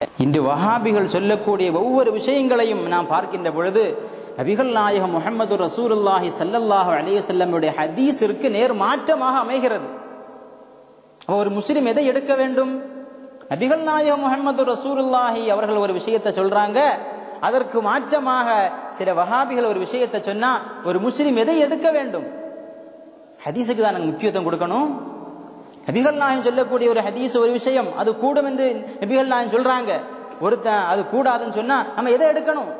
இன்று வஹாபிகள் சொல்லக்கூடிய ஒவ்வொரு விஷயங்களையும் நாம் பார்க்கின்ற பொழுது நபிகள் நாயகம் முகமது ரசூருல்லாஹி சல்லல்லாஹு அலைய வஸல்லமுடைய ஹதீஸிற்கு நேர் மாற்றமாக அமைகிறது. ஒரு முஸ்லிம் எதை எடுக்க வேண்டும்? நபிகள் நாயகம் முகமது ரசூலுல்லாஹி அவர்கள் ஒரு விஷயத்தை சொல்றாங்க அதற்கு மாற்றமாக சில வஹாபிகள் ஒரு விஷயத்தை சொன்னா ஒரு முஸ்லிம் எதை எடுக்க வேண்டும்? ஹதீஸுக்கு தான் முக்கியத்துவம் கொடுக்கணும். நபிகள் நாயகம் சொல்லக்கூடிய ஒரு ஹதீஸ் ஒரு விஷயம் அது கூடும் என்று நபிகள் நாயகம் சொல்றாங்க. ஒருத்தன் அது கூடாதுன்னு சொன்னா நம்ம எதை எடுக்கணும்?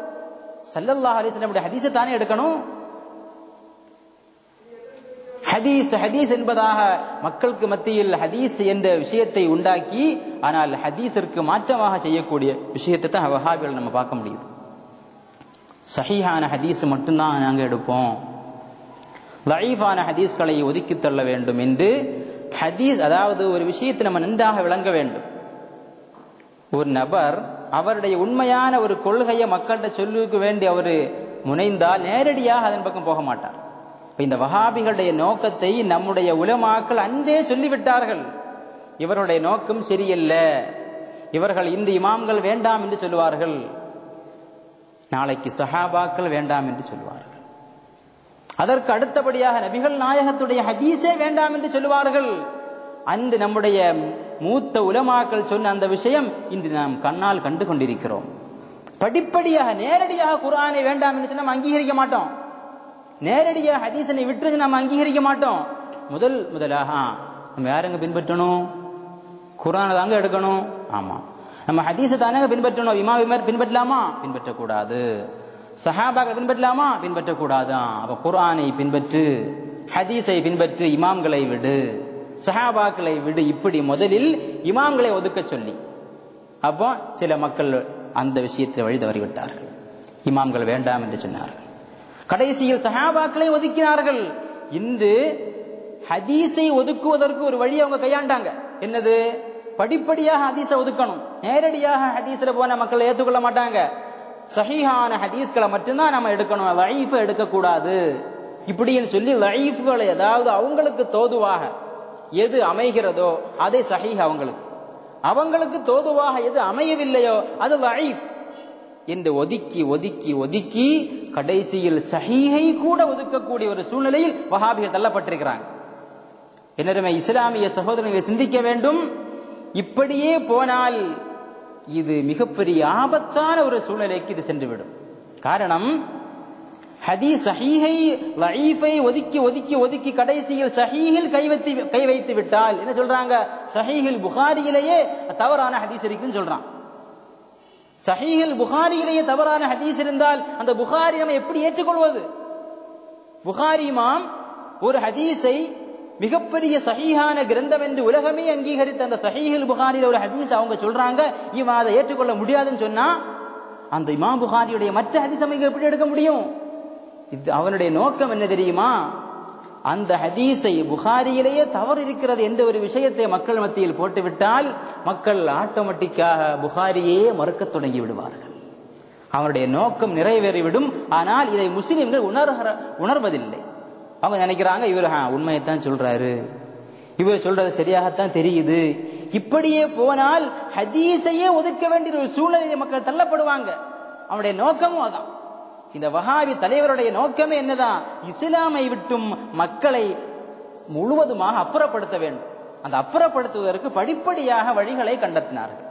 சல்லல்லாஹ் அலைஹி ஹதீஸை தானே எடுக்கணும்? ஹதீஸ் ஹதீஸ் என்பதாக மக்களுக்கு மத்தியில் ஹதீஸ் என்ற விஷயத்தை உண்டாக்கி ஆனால் ஹதீஸிற்கு மாற்றமாக செய்யக்கூடிய விஷயத்தை தான் வஹாபிகள் நம்ம பார்க்க முடியுது. சஹிஹான ஹதீஸ் மட்டும்தான் நாங்க எடுப்போம். லைஃபான ஹதீஸ்களை ஒதுக்கி தள்ள வேண்டும் என்று ஹதீஸ் அதாவது ஒரு விஷயத்தை நம்ம நன்றாக விளங்க வேண்டும். ஒரு நபர் அவருடைய உண்மையான ஒரு கொள்கையை மக்கள்கிட்ட சொல்லுக்கு வேண்டி அவர் முனைந்தால் நேரடியாக அதன் பக்கம் போக மாட்டார். இந்த வஹாபிகளுடைய நோக்கத்தை நம்முடைய உலமாக்கள் அன்றே சொல்லிவிட்டார்கள். இவருடைய நோக்கம் சரியல்ல. இவர்கள் இந்த இமாம்கள் வேண்டாம் என்று சொல்லுவார்கள். நாளைக்கு சஹாபாக்கள் வேண்டாம் என்று சொல்லுவார்கள். அதற்கு அடுத்தபடியாக நபிகள் நாயகத்துடைய ஹதீஸே வேண்டாம் என்று சொல்லுவார்கள். அன்று நம்முடைய மூத்த உலமாக்கள் சொன்ன அந்த விஷயம் இன்று நாம் கண்ணால் கண்டு கொண்டிருக்கிறோம். படிப்படியாக நேரடியாக குரானை வேண்டாம் என்று சொன்னால் அங்கீகரிக்க மாட்டோம். நேரடியாக ஹதீசனை விட்டு நம்ம அங்கீகரிக்க மாட்டோம். முதல் முதலாக நம்ம யாருங்க பின்பற்றணும்? குரானை தாங்க எடுக்கணும். ஆமா. நம்ம ஹதீஸை தானே பின்பற்றணும்? இமா விமர் பின்பற்றலாமா? பின்பற்றக்கூடாது. சஹாபாக்களை பின்பற்றலாமா? பின்பற்றக்கூடாதான் அப்ப குரானை பின்பற்று ஹதீஸை பின்பற்று இமாம்களை விடு. சஹாபாக்களை விடு. இப்படி முதலில் இமாம்களை ஒதுக்க சொல்லி. அப்போ சில மக்கள் அந்த விஷயத்தில் வழி தவறிவிட்டார்கள் இமாம்கள் வேண்டாம் என்று சொன்னார்கள். கடைசியில் சஹாபாக்களை ஒதுக்கினார்கள். இன்று ஹதீஸை ஒதுக்குவதற்கு ஒரு வழி அவங்க கையாண்டாங்க. என்னது? படிப்படியாக ஹதீஸை ஒதுக்கணும். நேரடியாக ஹதீஸ்ல போன மக்கள் ஏற்றுக்கொள்ள மாட்டாங்க. சஹீஹான ஹதீஸ்களை மட்டும்தான் நம்ம எடுக்கணும். லைஃப் எடுக்கக்கூடாது. இப்படின்னு சொல்லி லைஃப்களை ஏதாவது அவங்களுக்கு தோதுவாக எது அமைகிறதோ அதை சஹீஹ் அவங்களுக்கு. அவங்களுக்கு தோதுவாக எது அமையவில்லையோ அது லைஃப் என்று ஒதுக்கி ஒதுக்கி ஒதுக்கி கடைசியில் சஹீஹை கூட ஒதுக்கக்கூடிய ஒரு சூழ்நிலையில் வஹாபிகள் தள்ளப்பட்டிருக்கிறாங்க. என்னருமே இஸ்லாமிய சகோதரர்களை சிந்திக்க வேண்டும். இப்படியே போனால் இது மிகப்பெரிய ஆபத்தான ஒரு சூழ்நிலைக்கு இது சென்றுவிடும். காரணம் ஹதீஸ் சஹீஹை லஈஃபை ஒதுக்கி ஒதுக்கி ஒதுக்கி கடைசியில் சஹீஹில் கை வைத்து கை வைத்து விட்டால் என்ன சொல்றாங்க? சஹீஹில் புகாரியிலேயே தவறான ஹதீஸ் இருக்குன்னு சொல்றான். சஹீஹில் புகாரியிலேயே தவறான ஹதீஸ் இருந்தால் அந்த புகாரி நம்ம எப்படி ஏற்றுக்கொள்வது? புகாரி மாம் ஒரு ஹதீஸை மிகப்பெரிய சஹீஹான கிரந்தம் என்று உலகமே அங்கீகரித்த அந்த சஹீஹில் புகாரியில் ஒரு ஹதீஸ் அவங்க சொல்றாங்க. இவன் அதை ஏற்றுக்கொள்ள முடியாதுன்னு சொன்னா அந்த இமாம் புகாரியுடைய மற்ற ஹதீஸ் அமைக்க எப்படி எடுக்க முடியும்? இது அவனுடைய நோக்கம் என்ன தெரியுமா? அந்த ஹதீஸை புகாரியிலேயே தவறு இருக்கிறது என்ற ஒரு விஷயத்தை மக்கள் மத்தியில் போட்டுவிட்டால் மக்கள் ஆட்டோமேட்டிக்காக புகாரியே மறுக்க தொடங்கி விடுவார்கள். அவனுடைய நோக்கம் நிறைவேறிவிடும். ஆனால் இதை முஸ்லிம்கள் உணர்கிற உணர்வதில்லை. அவங்க நினைக்கிறாங்க இவர் உண்மையைத்தான் சொல்றாரு. இவர் சொல்றது சரியாகத்தான் தெரியுது. இப்படியே போனால் ஹதீஸையே ஒதுக்க வேண்டிய ஒரு சூழ்நிலையை மக்கள் தள்ளப்படுவாங்க. அவனுடைய நோக்கமும் அதான். இந்த வஹாபி தலைவருடைய நோக்கமே என்னதான்? இஸ்லாமை விட்டும் மக்களை முழுவதுமாக அப்புறப்படுத்த வேண்டும். அந்த அப்புறப்படுத்துவதற்கு படிப்படியாக வழிகளை கண்டத்தினார்கள்.